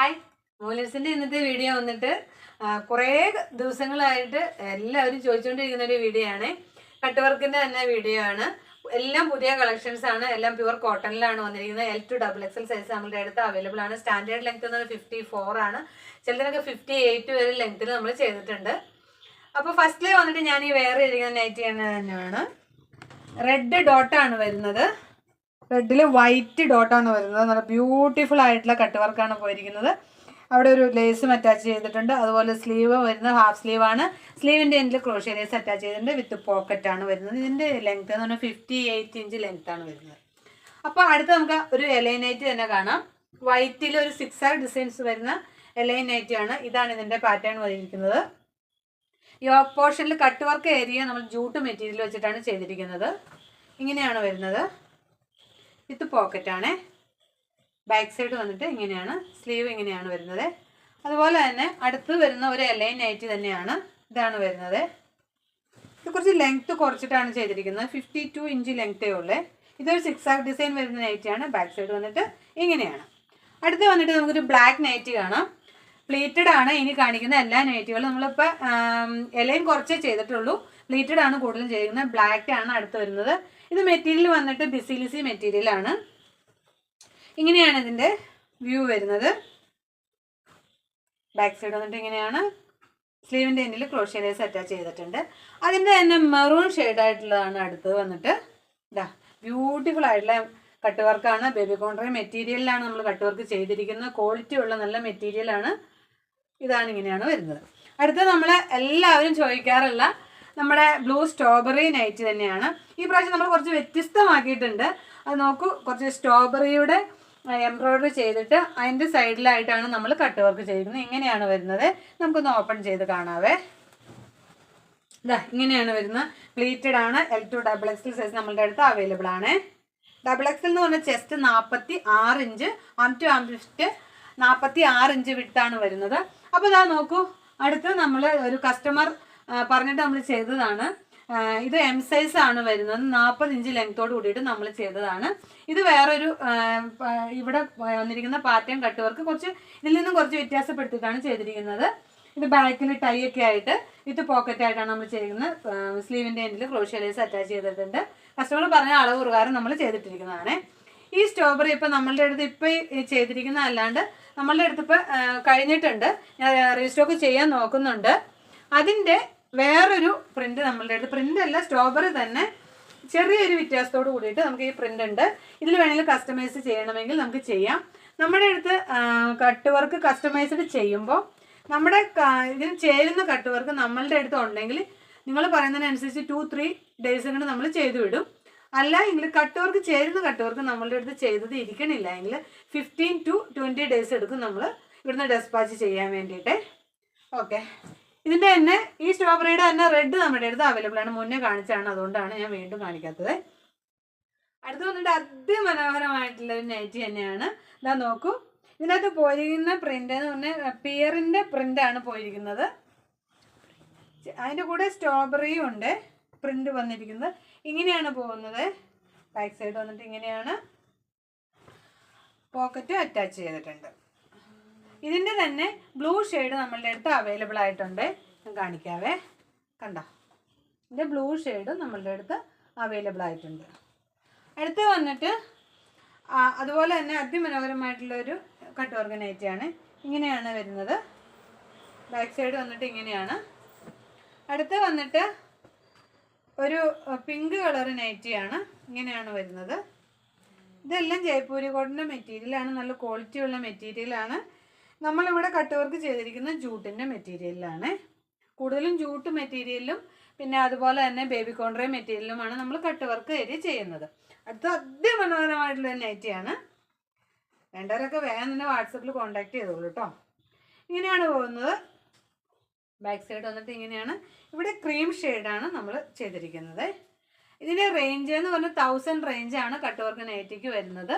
Hi. മോലേഴ്സിന്റെ ഇന്നത്തെ video വന്നിട്ട് കുറേ ദിവസങ്ങളായിട്ട് എല്ലാവരും ചോദിച്ചുകൊണ്ടിരിക്കുന്ന ഒരു വീഡിയോ ആണ്. കട്ട് വർക്കിന്റെ തന്നെ വീഡിയോ ആണ്. എല്ലാം പുതിയ കളക്ഷൻസ് ആണ്. എല്ലാം പ്യുവർ കോട്ടണിലാണ് വന്നിരിക്കുന്നത്. L to double XL size നമ്മുടെ അടുത്ത് അവൈലബിൾ ആണ്. സ്റ്റാൻഡേർഡ് ലെങ്ത് എന്ന് ഫിഫ്റ്റി ഫോർ ആണ്. ചിലതിനൊക്കെ ഫിഫ്റ്റി എയ്റ്റ് വരെ ലെങ്ത്തിൽ നമ്മൾ ചെയ്തിട്ടുണ്ട്. അപ്പോൾ ഫസ്റ്റിൽ വന്നിട്ട് ഞാൻ ഈ വേറെ ഇരിക്കുന്ന നൈറ്റ് തന്നെയാണ്. റെഡ് ഡോട്ടാണ് വരുന്നത്. റെഡിൽ വൈറ്റ് ഡോട്ടാണ് വരുന്നത്. നല്ല ബ്യൂട്ടിഫുൾ ആയിട്ടുള്ള കട്ട് വർക്കാണ് പോയിരിക്കുന്നത്. അവിടെ ഒരു ലേസും അറ്റാച്ച് ചെയ്തിട്ടുണ്ട്. അതുപോലെ സ്ലീവ് വരുന്നത് ഹാഫ് സ്ലീവ് ആണ്. സ്ലീവിന്റെ എൻഡിൽ ക്രോഷ്യ ലേസ് അറ്റാച്ച് ചെയ്തിട്ടുണ്ട് വിത്ത് പോക്കറ്റാണ് വരുന്നത്. ഇതിന്റെ ലെങ്ത് എന്ന് പറഞ്ഞാൽ ഫിഫ്റ്റി എയ്റ്റ് ഇഞ്ച് ലെങ്ത് ആണ് വരുന്നത്. അപ്പോൾ അടുത്ത് നമുക്ക് ഒരു എലൈനൈറ്റ് തന്നെ കാണാം. വൈറ്റിൽ ഒരു സിക്സ് ആർ ഡിസൈൻസ് വരുന്ന എലൈനൈറ്റ് ആണ്. ഇതാണ് ഇതിന്റെ പാറ്റേൺ വന്നിരിക്കുന്നത്. യോക്ക് പോർഷനിൽ കട്ട് വർക്ക് ഏരിയ നമ്മൾ ജൂട്ട് മെറ്റീരിയൽ വെച്ചിട്ടാണ് ചെയ്തിരിക്കുന്നത്. ഇങ്ങനെയാണ് വരുന്നത്. വിത്ത് പോക്കറ്റാണ്. ബാക്ക് സൈഡ് വന്നിട്ട് ഇങ്ങനെയാണ്. സ്ലീവ് ഇങ്ങനെയാണ് വരുന്നത്. അതുപോലെ തന്നെ അടുത്ത് വരുന്ന ഒരു എലൈൻ നൈറ്റ് തന്നെയാണ് ഇതാണ് വരുന്നത്. ഇത് കുറച്ച് ലെങ്ത് കുറച്ചിട്ടാണ് ചെയ്തിരിക്കുന്നത്. ഫിഫ്റ്റി ടു ഇഞ്ച് ലെങ്ത്തേ ഉള്ളേ. ഇതൊരു സിക്സ് ആക്ക് ഡിസൈൻ വരുന്ന നൈറ്റിയാണ് ബാക്ക് സൈഡ് വന്നിട്ട് ഇങ്ങനെയാണ്. അടുത്ത് വന്നിട്ട് നമുക്കൊരു ബ്ലാക്ക് നൈറ്റി കാണാം. പ്ലീറ്റഡ് ആണ് ഇനി കാണിക്കുന്ന എല്ലാ നൈറ്റികളും നമ്മളിപ്പോൾ ഇലയും കുറച്ചേ ചെയ്തിട്ടുള്ളൂ. പ്ലീറ്റഡ് ആണ് കൂടുതലും ചെയ്യുന്നത് ബ്ലാക്ക് ആണ് അടുത്ത് വരുന്നത്. ഇത് മെറ്റീരിയൽ വന്നിട്ട് ബിസിലിസി മെറ്റീരിയലാണ് ഇങ്ങനെയാണ് ഇതിന്റെ വ്യൂ വരുന്നത്. ബാക്ക് സൈഡ് വന്നിട്ട് ഇങ്ങനെയാണ്. സ്ലീവിന്റെ എൻഡിൽ ക്രോഷ്യേലേസ് അറ്റാച്ച് ചെയ്തിട്ടുണ്ട്. അതിന്റെ തന്നെ മെറൂൺ ആയിട്ടുള്ളതാണ് അടുത്ത് വന്നിട്ട്. ഇതാ ബ്യൂട്ടിഫുൾ ആയിട്ടുള്ള കട്ട് വർക്കാണ് ബേബി കോൺട്രി മെറ്റീരിയലിലാണ് നമ്മൾ കട്ട് വർക്ക് ചെയ്തിരിക്കുന്നത്. ക്വാളിറ്റി ഉള്ള നല്ല മെറ്റീരിയലാണ് ഇതാണ് ഇങ്ങനെയാണ് വരുന്നത്. അടുത്ത നമ്മൾ എല്ലാവരും ചോദിക്കാറുള്ള നമ്മുടെ ബ്ലൂ സ്ട്രോബെറി നൈറ്റ് തന്നെയാണ്. ഈ പ്രാവശ്യം നമ്മൾ കുറച്ച് വ്യത്യസ്തമാക്കിയിട്ടുണ്ട്. അത് നോക്കൂ കുറച്ച് സ്ട്രോബെറിയുടെ എംബ്രോയിഡറി ചെയ്തിട്ട് അതിന്റെ സൈഡിലായിട്ടാണ് നമ്മൾ കട്ട് വർക്ക് ചെയ്തിരിക്കുന്നത്. ഇങ്ങനെയാണ് വരുന്നത്. നമുക്കൊന്ന് ഓപ്പൺ ചെയ്ത് കാണാവേ. ഇതാ ഇങ്ങനെയാണ് വരുന്നത്. പ്ലീറ്റഡ് ആണ്. L to double XL size നമ്മളുടെ അടുത്ത് അവൈലബിൾ ആണ്. ഡബിൾ എക്സൽ എന്ന് പറഞ്ഞാൽ ചെസ്റ്റ് നാൽപ്പത്തി ആറ് ഇഞ്ച് ആം ടു ആം ഫിഫ്റ്റ് നാൽപ്പത്തി ആറ് ഇഞ്ച് വിട്ടാണ് വരുന്നത്. അപ്പോൾ ഇതാ നോക്കൂ അടുത്ത് നമ്മൾ ഒരു കസ്റ്റമർ പറഞ്ഞിട്ട് നമ്മൾ ചെയ്തതാണ്. ഇത് എം സൈസ് ആണ് വരുന്നത്. നാൽപ്പത് ഇഞ്ച് ലെങ്ത്തോട് കൂടിയിട്ട് നമ്മൾ ചെയ്തതാണ്. ഇത് വേറൊരു ഇവിടെ വന്നിരിക്കുന്ന പാറ്റേൺ കട്ട് വർക്ക് കുറച്ച് ഇതിൽ നിന്നും കുറച്ച് വ്യത്യാസപ്പെടുത്തിയിട്ടാണ് ചെയ്തിരിക്കുന്നത്. ഇത് ബാക്കിൽ ടൈ ഒക്കെ ആയിട്ട് ഇത് പോക്കറ്റ് ആയിട്ടാണ് നമ്മൾ ചെയ്യുന്നത്. സ്ലീവിന്റെ എൻഡിൽ ക്രോഷ്യലേസ് അറ്റാച്ച് ചെയ്തിട്ടുണ്ട്. കസ്റ്റമർ പറഞ്ഞ അളവ് പ്രകാരം നമ്മൾ ചെയ്തിട്ടിരിക്കുന്നതാണ്. ഈ സ്ട്രോബെറി ഇപ്പം നമ്മളുടെ അടുത്ത് ഇപ്പം ചെയ്തിരിക്കുന്ന അല്ലാണ്ട് നമ്മളുടെ അടുത്ത് ഇപ്പം കഴിഞ്ഞിട്ടുണ്ട്. ഞാൻ റീസ്റ്റോക്ക് ചെയ്യാൻ നോക്കുന്നുണ്ട്. അതിന്റെ വേറൊരു പ്രിന്റ് നമ്മളുടെ അടുത്ത് പ്രിന്റ് അല്ല സ്ട്രോബെറി തന്നെ ചെറിയൊരു വ്യത്യാസത്തോട് കൂടിയിട്ട് നമുക്ക് ഈ പ്രിന്റ് ഉണ്ട്. ഇതിൽ വേണമെങ്കിൽ കസ്റ്റമൈസ് ചെയ്യണമെങ്കിൽ നമുക്ക് ചെയ്യാം. നമ്മുടെ അടുത്ത് കട്ട് വർക്ക് കസ്റ്റമൈസ്ഡ് ചെയ്യുമ്പോൾ നമ്മുടെ ഇതിന് ചേരുന്ന കട്ട് വർക്ക് നമ്മളുടെ അടുത്ത് ഉണ്ടെങ്കിൽ നിങ്ങൾ പറയുന്നതിനനുസരിച്ച് ടു ത്രീ ഡേയ്സ് കൊണ്ട് നമ്മൾ ചെയ്തു വിടും അല്ല എങ്കിൽ കട്ട് വർക്ക് ചേരുന്ന കട്ട് വർക്ക് നമ്മളുടെ അടുത്ത് ചെയ്തത് ഇരിക്കണില്ല. എങ്കിൽ ഫിഫ്റ്റീൻ ടു ട്വന്റി ഡേയ്സ് എടുക്കും നമ്മൾ ഇവിടുന്ന് ഡെസ്പാച്ച് ചെയ്യാൻ വേണ്ടിയിട്ട്. ഓക്കെ ഇതിന്റെ തന്നെ ഈ സ്ട്രോബെറിയുടെ തന്നെ റെഡ് നമ്മുടെ അടുത്ത് അവൈലബിൾ ആണ്. മുന്നേ കാണിച്ചാണ് അതുകൊണ്ടാണ് ഞാൻ വീണ്ടും കാണിക്കാത്തത്. അടുത്ത് വന്നിട്ട് അതിമനോഹരമായിട്ടുള്ള ഒരു നൈറ്റി തന്നെയാണ്. ഇതാ നോക്കൂ. ഇതിനകത്ത് പോയിരിക്കുന്ന പ്രിന്റ് എന്ന് പറഞ്ഞാൽ പിയറിന്റെ പ്രിന്റാണ് പോയിരിക്കുന്നത്. അതിന്റെ കൂടെ സ്ട്രോബെറിയും ഉണ്ട്. പ്രിന്റ് വന്നിരിക്കുന്നത്. ഇങ്ങനെയാണ് പോകുന്നത്. ബാക്ക് സൈഡ് വന്നിട്ട് ഇങ്ങനെയാണ് പോക്കറ്റ് അറ്റാച്ച് ചെയ്തിട്ടുണ്ട്. ഇതിന്റെ തന്നെ ബ്ലൂ ഷെയ്ഡ് നമ്മളുടെ അടുത്ത് അവൈലബിൾ ആയിട്ടുണ്ട്. ഞാൻ കാണിക്കാവേ. കണ്ടോ? ഇതിന്റെ ബ്ലൂ ഷെയ്ഡ് നമ്മളുടെ അടുത്ത് അവൈലബിൾ ആയിട്ടുണ്ട്. അടുത്ത് വന്നിട്ട് അതുപോലെ തന്നെ അതിമനോഹരമായിട്ടുള്ളൊരു കട്ട് ഓർഗനൈറ്റിയാണ് ഇങ്ങനെയാണ് വരുന്നത്. ബാക്ക് സൈഡ് വന്നിട്ട് ഇങ്ങനെയാണ്. അടുത്ത് വന്നിട്ട് ഒരു പിങ്ക് കളർ നൈറ്റിയാണ് ഇങ്ങനെയാണ് വരുന്നത്. ഇതെല്ലാം ജയ്പൂരി കോട്ടന്റെ മെറ്റീരിയലാണ് നല്ല ക്വാളിറ്റി ഉള്ള മെറ്റീരിയലാണ് നമ്മളിവിടെ കട്ട് വർക്ക് ചെയ്തിരിക്കുന്ന ജൂട്ടിന്റെ മെറ്റീരിയലാണ് കൂടുതലും ജൂട്ട് മെറ്റീരിയലും പിന്നെ അതുപോലെ തന്നെ ബേബി കോൺട്രേ മെറ്റീരിയലുമാണ് നമ്മൾ കട്ട് വർക്ക് ഏരിയ ചെയ്യുന്നത്. അടുത്ത അതിമനോഹരമായിട്ടുള്ള നൈറ്റിയാണ് വേണ്ടവരൊക്കെ വേഗം തന്നെ വാട്സപ്പിൽ കോൺടാക്ട് ചെയ്തോളൂ കേട്ടോ ഇങ്ങനെയാണ് പോകുന്നത്. ബാക്ക് സൈഡ് വന്നിട്ട് ഇങ്ങനെയാണ്. ഇവിടെ ക്രീം ഷെയ്ഡാണ് നമ്മൾ ചെയ്തിരിക്കുന്നത്. ഇതിന്റെ റേഞ്ച് എന്ന് പറഞ്ഞാൽ തൗസൻഡ് റേഞ്ചാണ് കട്ട് വർക്ക് നൈറ്റിക്ക് വരുന്നത്.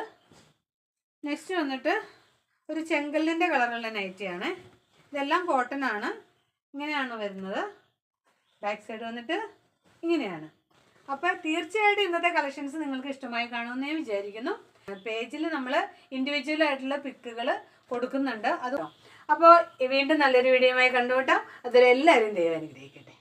നെക്സ്റ്റ് വന്നിട്ട് ഒരു ചെങ്കല്ലിന്റെ കളറുള്ള നൈറ്റിയാണ് ഇതെല്ലാം കോട്ടൺ ആണ്. ഇങ്ങനെയാണ് വരുന്നത്. ബാക്ക് സൈഡ് വന്നിട്ട് ഇങ്ങനെയാണ്. അപ്പോൾ തീർച്ചയായിട്ടും ഇന്നത്തെ കളക്ഷൻസ് നിങ്ങൾക്ക് ഇഷ്ടമായി കാണുമെന്ന് ഞാൻ വിചാരിക്കുന്നു. പേജിൽ നമ്മൾ ഇൻഡിവിജ്വൽ ആയിട്ടുള്ള പിക്കുകൾ കൊടുക്കുന്നുണ്ട്. അത് അപ്പോൾ വീണ്ടും നല്ലൊരു വീഡിയോയുമായി കണ്ടുകൂട്ടാം അതിലെല്ലാവരും ദൈവം അനുഗ്രഹിക്കട്ടെ.